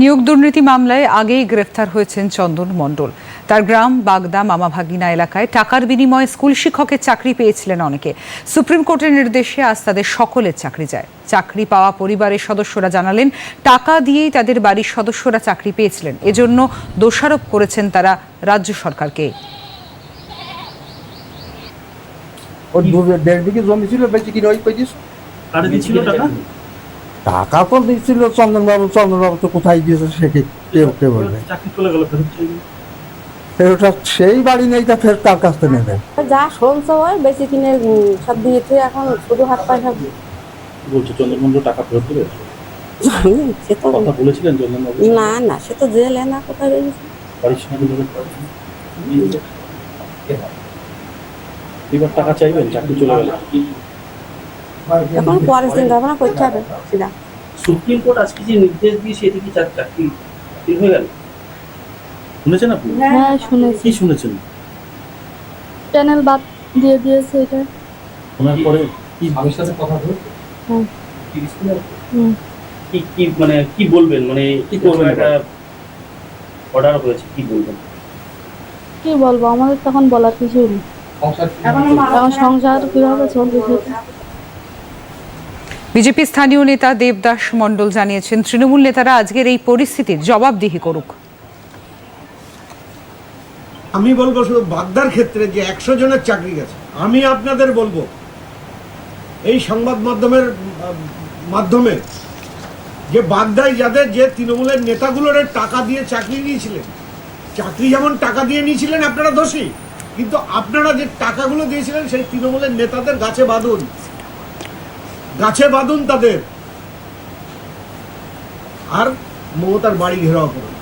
নিয়োগ দুর্নীতি মামলায় আগেই গ্রেফতার হয়েছেন চন্দন মণ্ডল। তার গ্রাম বাগদা মামা ভাগিনা এলাকায় টাকার বিনিময়ে স্কুল শিক্ষকের চাকরি পেয়েছিলেন অনেকে। সুপ্রিম কোর্টের নির্দেশে আজ তাদের সকলের চাকরি যায়। চাকরি পাওয়া পরিবারের সদস্যরা জানালেন টাকা দিয়েই তাদের বাড়ির সদস্যরা চাকরি পেয়েছিলেন। এজন্য দোষারোপ করেছেন তারা রাজ্য সরকারকে। ওর দেড় বিঘে জমি ছিল বেশি ওই পেয়েছিস কারে দিচ্ছিল টাকা? টাকা তো দিচ্ছিল চন্দনবাবু চন্দনবাবু তো কোথায় দিয়েছে সে কি কেউ কে বলবে? চাকরি চলে গেল ফেরত ফের ওটা সেই বাড়ি নেই তা ফের তার কাছ থেকে নেবে। যা শুনছো ওই বেশি কিনে সব দিয়েছে এখন শুধু হাত পয়সা কি বলছে চন্দ্রমন্ডল টাকা ফেরত দেবে? সে তো কথা বলেছিলেন চন্দ্রবাবু না না সে তো জেলে না কোথায় রয়েছে? এবার টাকা চাইবেন চাকরি চলে গেল। এখন পরে চিন্তা ভাবনা করতে হবে সেটা সুপ্রিম কোর্ট আজকে যে নির্দেশ দিয়েছে এতে কি চাক- চাকরি হয়ে গেল? শুনেছেন আপনি? হ্যাঁ শুনেছি। কি শুনেছেন? চ্যানেল বাদ দিয়ে দিয়েছে এটা। শোনার পরে কি হুম। হুম। কি কি মানে কি বলবেন? মানে কি করবেন একটা অর্ডার হয়েছে কি বলবেন? কি বলব? আমাদের তখন বলার কিছু নেই। এখন সংসার কীভাবে চলবে? বিজেপি স্থানীয় নেতা দেবদাস মণ্ডল জানিয়েছেন, তৃণমূল নেতারা আজকের এই পরিস্থিতির জবাবদিহি করুক। আমি বলব, শুধু বাগদার ক্ষেত্রে যে একশো জনের চাকরি গেছে, আমি আপনাদের বলব, এই সংবাদ মাধ্যমের, মাধ্যমে যে বাগদায় যাদের যে তৃণমূলের নেতাগুলোর টাকা দিয়ে চাকরি নিয়েছিলেন, চাকরি যেমন টাকা দিয়ে নিয়েছিলেন আপনারা দোষী, কিন্তু আপনারা যে টাকাগুলো দিয়েছিলেন সেই তৃণমূলের নেতাদের গাছে বাঁধুন। গাছে বাঁধুন তাদের। আর মমতার বাড়ি ঘেরাও করুন।